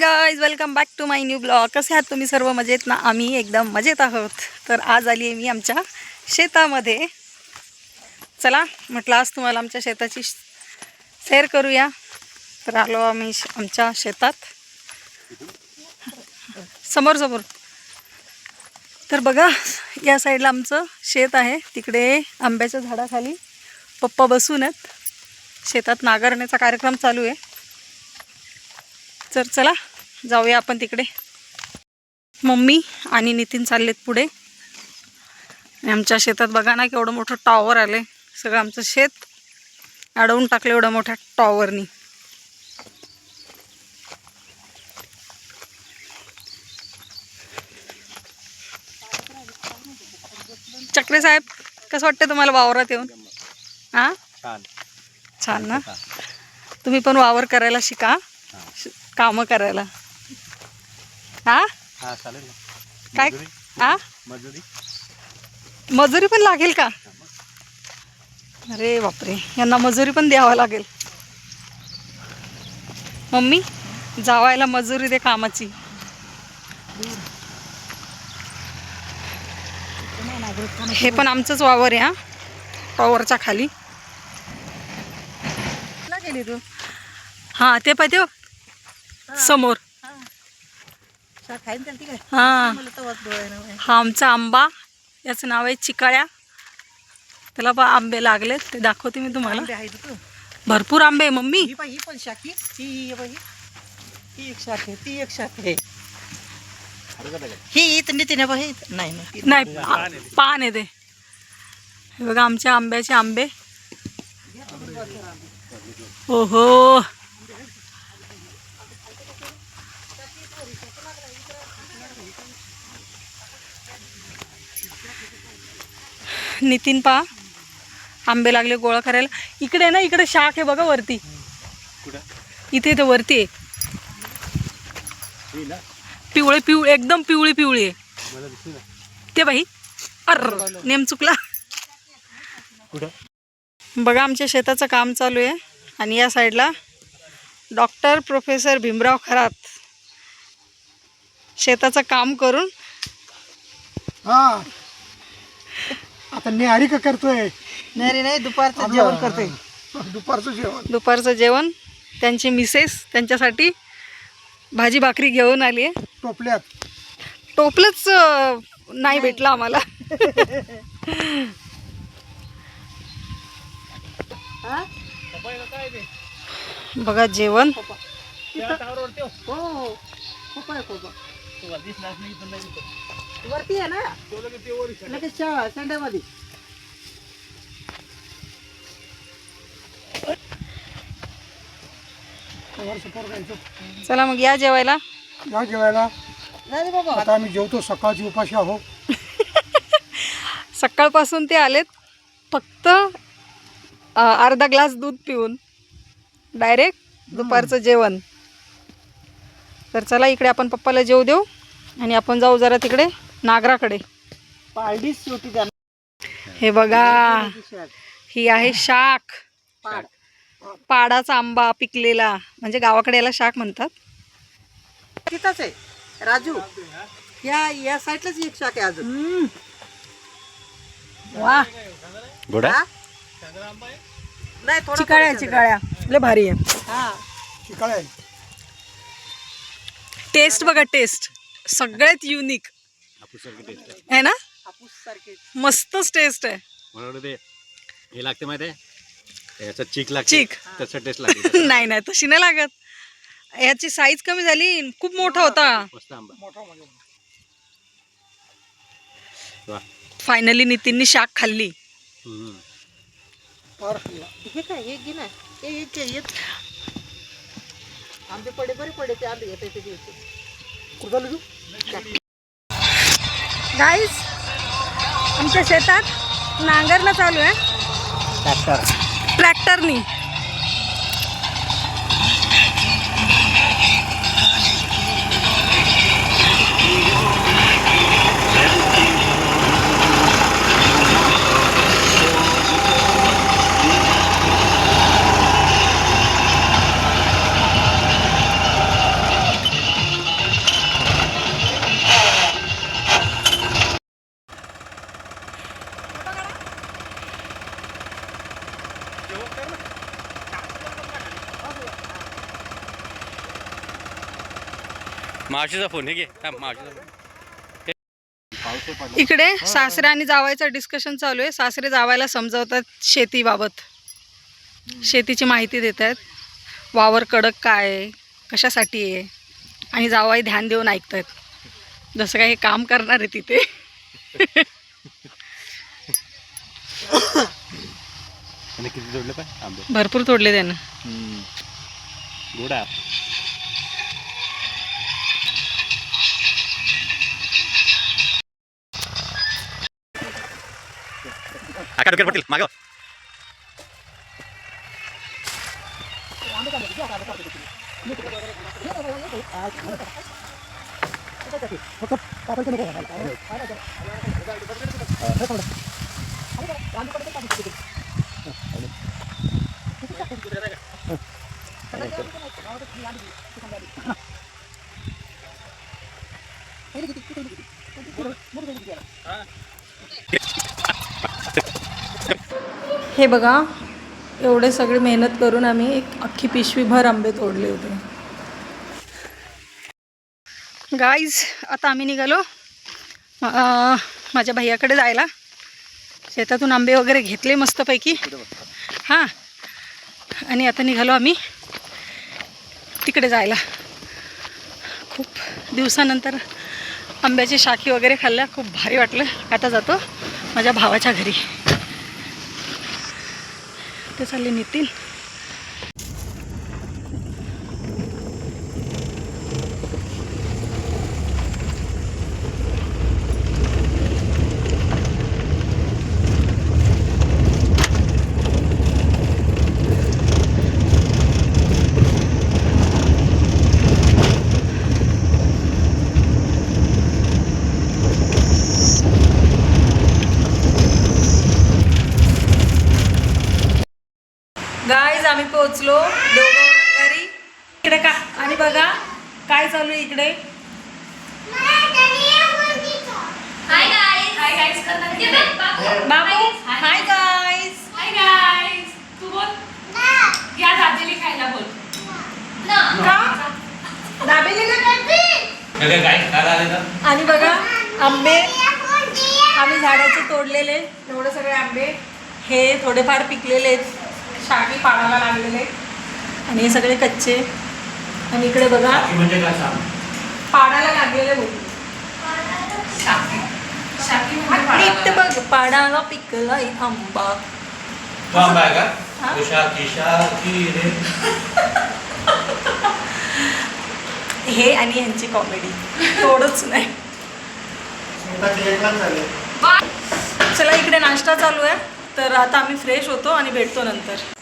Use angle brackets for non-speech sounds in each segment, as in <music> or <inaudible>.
Guys welcome back to my new blog कसे आहात तुम्ही? सर्व मजेत ना? आम्ही एकदम मजेत आहोत. तर आज आली आहे मी आमच्या शेतामध्ये. चला म्हटलं आज तुम्हाला आमच्या शेताची सैर करूया. तर आलो आम्ही आमच्या शेतात. समोर समोर तर बघा या साईडला आमचं शेत आहे. तिकडे आंब्याच्या झाडाखाली पप्पा बसून आहेत. शेतात नांगरण्याचा कार्यक्रम चालू आहे. तर चला जाऊया आपण तिकडे. मम्मी आणि नितीन चाललेत पुढे. आमच्या शेतात बघा ना केवढं मोठं टॉवर आलं सगळं आमचं शेत अडवून टाकलं एवढ्या मोठ्या टॉवरनी चक्रे साहेब कसं वाटतं तुम्हाला वावरात येऊन? हां? छान. ना? तुम्ही पण वावर करायला शिका कामं करायला. हा? हा चालेल ना. काय? मजुरी? हा? मजुरी? मजुरी पण लागेल का? अरे बापरे यांना मजुरी पण द्यावं लागेल. मम्मी जावायला मजुरी दे कामाची. हे पण आमचंच वावर आहे हा. टॉवरच्या खाली. गेली तू? हा ते पाहिजे समोर. हा. हा. आमचा आंबा याचं नाव आहे चिकाळ्या. त्याला बा आंबे लागलेत ते दाखवते मी तुम्हाला. भरपूर आंबे आहे मम्मी. ही ही पण शाखी ही ही एक शाख ती एक शाख ही इथं बाई नाही. नाही पान आहे ते. हे बघा आमच्या आंब्याचे आंबे. ओहो. नितीन पा आंबे लागले गोळा करायला. इकडे ना इकडे शाख आहे बघा वरती. इथे इथे वरती आहे. पिवळे पिवळे एकदम पिवळी पिवळी आहे. ते बाई. अर नेम चुकला. बघा आमच्या शेताचं काम चालू आहे. आणि या साईडला डॉक्टर प्रोफेसर भीमराव खरात. शेताचं काम करून? हा. आता न्याहारी का करतोय? नाही रे नाही दुपारचं जेवण करते दुपारचं जेवण. दुपारचं जेवण त्यांची मिसेस त्यांच्यासाठी भाजी भाकरी घेऊन आली आहे. टोपल्यात. टोपलंच अं, नाही भेटलं आम्हाला. बघा जेवण. हो हो. खूप आहे खूप वरती आहे ना? लगेच चला मग या जेवायला. या जेवायला. नाही रे बाबा. आता आम्ही जेवतो सकाळची उपाशी आहो. <laughs> सकाळपासून ते आलेत फक्त अ, अर्धा ग्लास दूध पिऊन. डायरेक्ट दुपारचं जेवण. तर चला इकडे आपण पप्पाला जेव देऊ आणि आपण जाऊ जरा तिकडे नागराकडे. पारडीच शेवटी त्या हे बघा. ही आहे शाख. पाड. पाडाचा आंबा पिकलेला म्हणजे गावाकडे याला शाख म्हणतात. तिथंच आहे. राजू या या साईडलाच एक शाख आहे अजून. वा. गोडा? नाही थोडा चिकाळ्या चिकाळ्या. लय भारी हा. आहे. टेस्ट बघा टेस्ट. सगळ्यात युनिक आहे ना? मस्तच टेस्ट आहे. हे लागते माहिती आहे याचं चीक लागते. चीक. त्याचं टेस्ट लागते. <laughs> नाही नाही तशी नाही लागत. याची साईज कमी झाली खूप मोठा होता. मोठा म्हणजे वा. फायनली नितीननी शाक खाल्ली. आंबे पडे बरे पडे ते आंबे येते ते दिवशी. गाईज आमच्या शेतात नांगरणं चालू आहे. ट्रॅक्टरनी मावशीचा फोन ठीक आहे मावशीचा फोन. इकडे सासरे आणि जावायचं डिस्कशन चालू आहे. सासरे जावायला समजावतात शेतीबाबत. शेतीची माहिती देत आहेत वावर कडक काय आहे? कशासाठी आहे? आणि जावाई ध्यान देऊन ऐकतात जसं काही काम करणार आहे तिथे. आणि किती जोडले पाय आंबे भरपूर तोडले त्यानं गोडा आका डोक्यात पडतील मागं हे बघा एवढे सगळे मेहनत करून आम्ही एक अख्खी पिशवीभर आंबे तोडले होते. गाईज आता आम्ही निघालो माझ्या भैयाकडे जायला. शेतातून आंबे वगैरे घेतले मस्तपैकी. हां आणि आता निघालो आम्ही तिकडे जायला. खूप दिवसानंतर आंब्याची शाखी वगैरे खाल्ल्या. खूप भारी वाटलं. आता जातो माझ्या भावाच्या घरी. ते चालले नितीन. पोहोचलो देवगाव रंगारी. इकडे का? आणि बघा काय चालू आहे इकडे. बाबू. Hi guys Hi. guys. तू बोल. या दादेली खायला बोल. का? दाबेली ना? आणि बघा आंबे. आम्ही झाडाचे तोडलेले एवढे सगळे आंबे. हे थोडेफार पिकलेले आहेत शाखी पाडायला लागलेले. आणि हे सगळे कच्चे. आणि इकडे बघा. म्हणजे काय सांग? पाडायला लागलेले शाकी. शाकी म्हणजे. बघ पाडाला पिकलाय आंबा. तो आंबा आहे हा? का? तुषा किशा की रे हे आणि यांची कॉमेडी थोडंच नाही. चला इकडे नाश्ता चालू आहे. तर आता आम्ही फ्रेश होतो आणि भेटतो नंतर.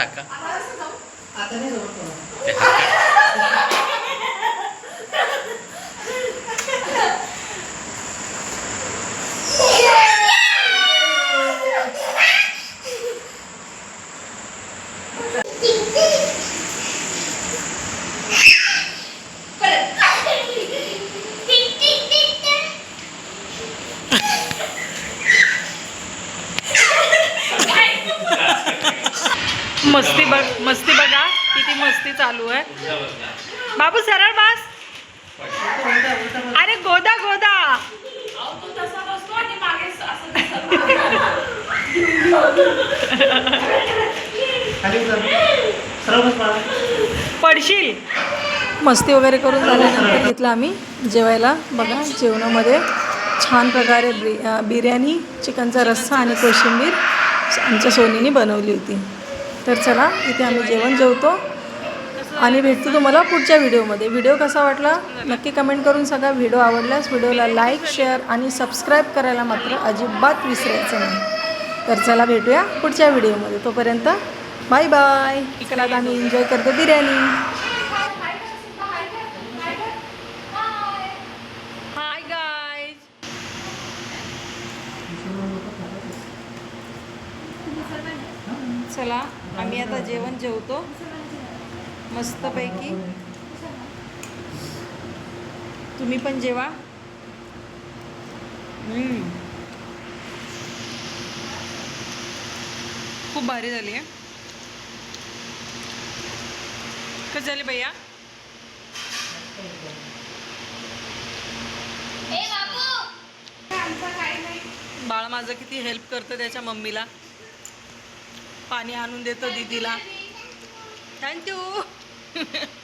आता मस्ती बघ मस्ती बघा किती मस्ती चालू आहे. बाबू सरळ बस. अरे गोदा गोदा. पडशील. मस्ती वगैरे करून झाल्यानंतर घेतलं आम्ही जेवायला. बघा जेवणामध्ये छान प्रकारे बिर्याणी चिकनचा रस्सा आणि कोशिंबीर आमच्या सोनीने बनवली होती. तर चला इथे आम्ही जेवण जेवतो. आणि भेटतो तुम्हाला पुढच्या व्हिडिओमध्ये. व्हिडिओ कसा वाटला? नक्की कमेंट करून सांगा. व्हिडिओ आवडल्यास व्हिडिओला लाईक शेअर आणि सबस्क्राईब करायला मात्र अजिबात विसरायचं नाही. तर चला भेटूया पुढच्या व्हिडिओमध्ये. तोपर्यंत बाय बाय. इकडे आता आम्ही एन्जॉय करतो बिर्याणी हाय गाय चला आम्ही आता जेवण जेवतो. मस्तपैकी. तुम्ही पण जेवा. खूप भारी झाली आहे. कशी झाली भैया? बाळ माझं किती हेल्प करतं त्याच्या मम्मीला. पाणी आणून देतो दीदीला. थँक्यू <laughs>